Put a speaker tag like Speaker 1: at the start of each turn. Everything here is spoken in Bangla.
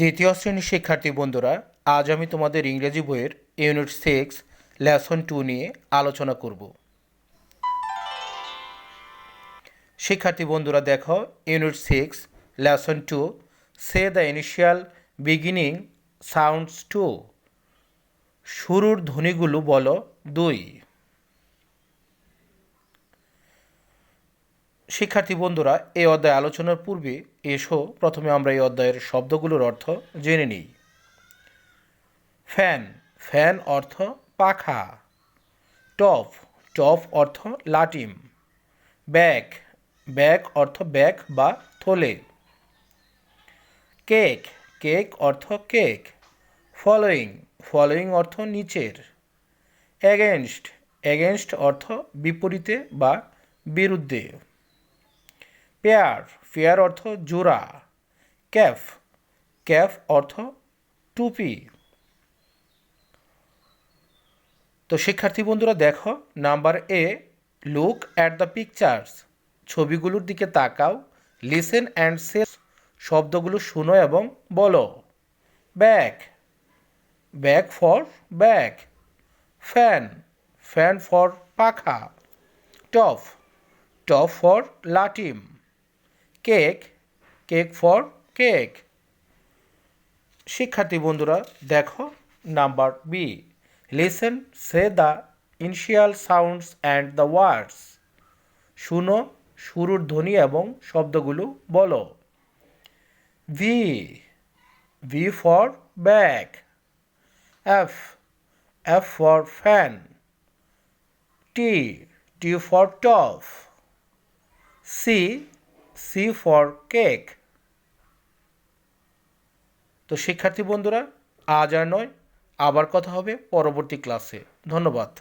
Speaker 1: দ্বিতীয় শ্রেণির শিক্ষার্থী বন্ধুরা, আজ আমি তোমাদের ইংরেজি বইয়ের ইউনিট সিক্স লেসন টু নিয়ে আলোচনা করব। শিক্ষার্থী বন্ধুরা, দেখো unit six lesson two say the initial beginning sounds to শুরুর ধ্বনিগুলো বলো দুই। শিক্ষার্থী বন্ধুরা, এই অধ্যায় আলোচনার পূর্বে এসো। প্রথমে আমরা এই অধ্যায়ের শব্দগুলোর অর্থ জেনে নিই। ফ্যান। ফ্যান অর্থ পাখা। টপ টপ অর্থ লাটিম। ব্যাগ। ব্যাগ অর্থ ব্যাগ বা থলে। কেক। কেক অর্থ কেক। ফলোয়িং। ফলোয়িং অর্থ নিচের। এগেনস্ট এগেনস্ট অর্থ বিপরীতে বা বিরুদ্ধে। পেয়ার পেয়ার অর্থ জোড়া। ক্যাফ ক্যাফ অর্থ টুপি। তো শিক্ষার্থী বন্ধুরা, দেখো, number A look at the pictures ছবিগুলোর দিকে তাকাও লিসেন অ্যান্ড সে শব্দগুলো শুনো এবং বলো। Back back for back fan fan for পাখা। Top top for লাটিম। Cake cake for cake. শিক্ষার্থী বন্ধুরা, দেখো number B listen say the initial sounds and the words শুনো শুরুর ধ্বনি এবং শব্দগুলো বলো। B B for back F F for fan T T for top C C for cake তো শিক্ষার্থী বন্ধুরা, আজ আর নয়, আবার কথা হবে পরবর্তী ক্লাসে ধন্যবাদ।